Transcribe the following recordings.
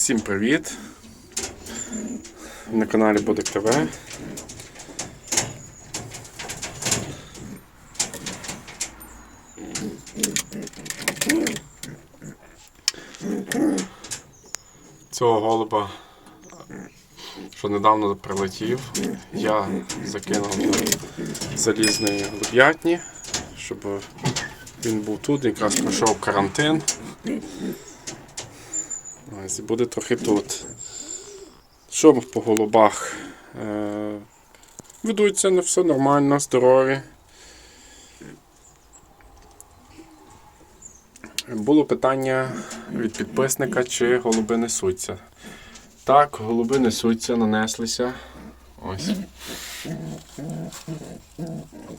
Всім привіт! На каналі Будик ТВ. Цього голуба, що недавно прилетів, я закинув на залізної голуб'ятні, щоб він був тут, якраз пройшов карантин. Ось, буде трохи тут. Що по голубах? Е, ведуться не все нормально, здорові. Було питання від підписника, чи голуби несуться. Так, голуби несуться, нанеслися. Ось.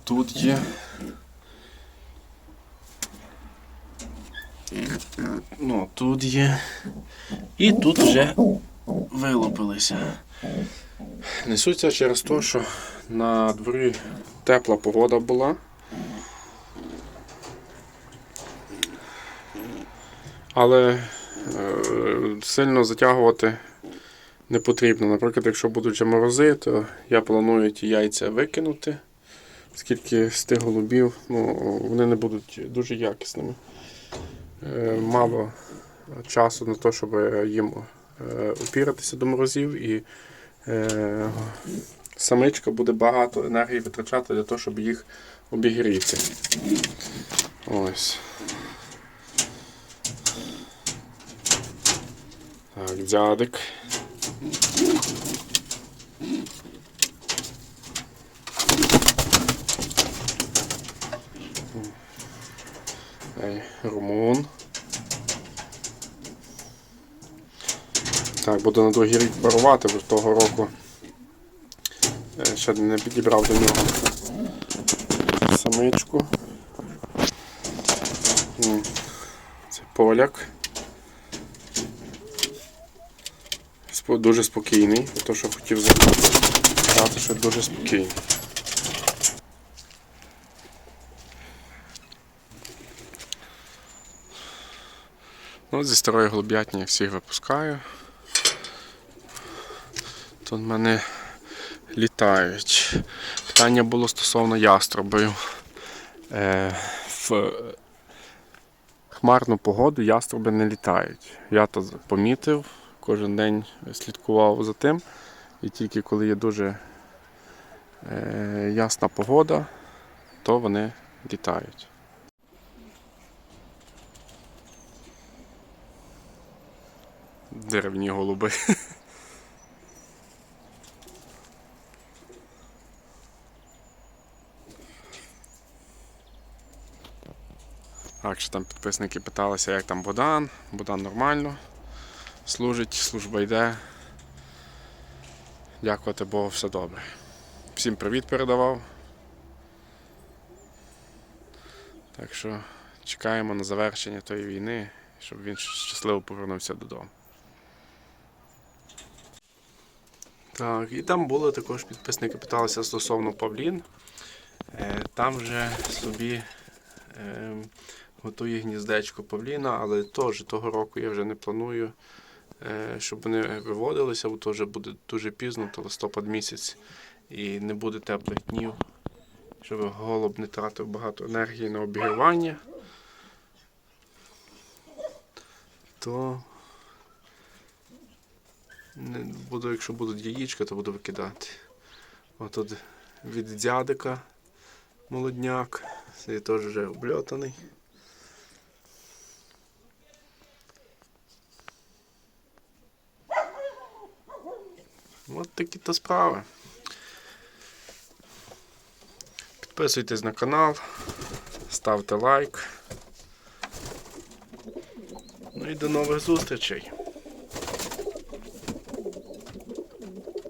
Тут є. Ну, тут є. І тут вже вилупилися. Несуться через те, що на дворі тепла погода була. Але е, сильно затягувати не потрібно. Наприклад, якщо будуть морози, то я планую ті яйця викинути, оскільки з тих голубів ну, вони не будуть дуже якісними. Е, мало часу на те, щоб їм е, опіратися до морозів, і е, самичка буде багато енергії витрачати для того, щоб їх обігріти. Ось. Так, дзядик. Румун. Так, буду на другий рік парувати, бо того року е, ще не підібрав до нього самичку. Це поляк. Дуже спокійний, то що хотів сказати, що дуже спокійний. Ну, зі старої голуб'ятні я всіх випускаю. Тут в мене літають. Питання було стосовно яструбів. Е, в хмарну погоду яструби не літають. Я то помітив, кожен день слідкував за тим. І тільки коли є дуже е, ясна погода, то вони літають. Деревні голуби. Так, що там підписники питалися, як там Бодан. Бодан нормально. Служить, служба йде. Дякувати Богу, все добре. Всім привіт передавав. Так що чекаємо на завершення тої війни, щоб він щасливо повернувся додому. Так, і там були також підписники питалися стосовно Павлін. Е, Там вже собі е, готує гніздечко Павліна, але теж того року я вже не планую, е, щоб вони виводилися, бо то вже буде дуже пізно, то листопад місяць і не буде теплих днів, щоб голуб не тратив багато енергії на обігрівання. То буду, якщо будуть яєчка, то буду викидати. Отут від дядика молодняк. Цей теж вже обльотаний. От такі то справи. Підписуйтесь на канал, ставте лайк. Ну і до нових зустрічей.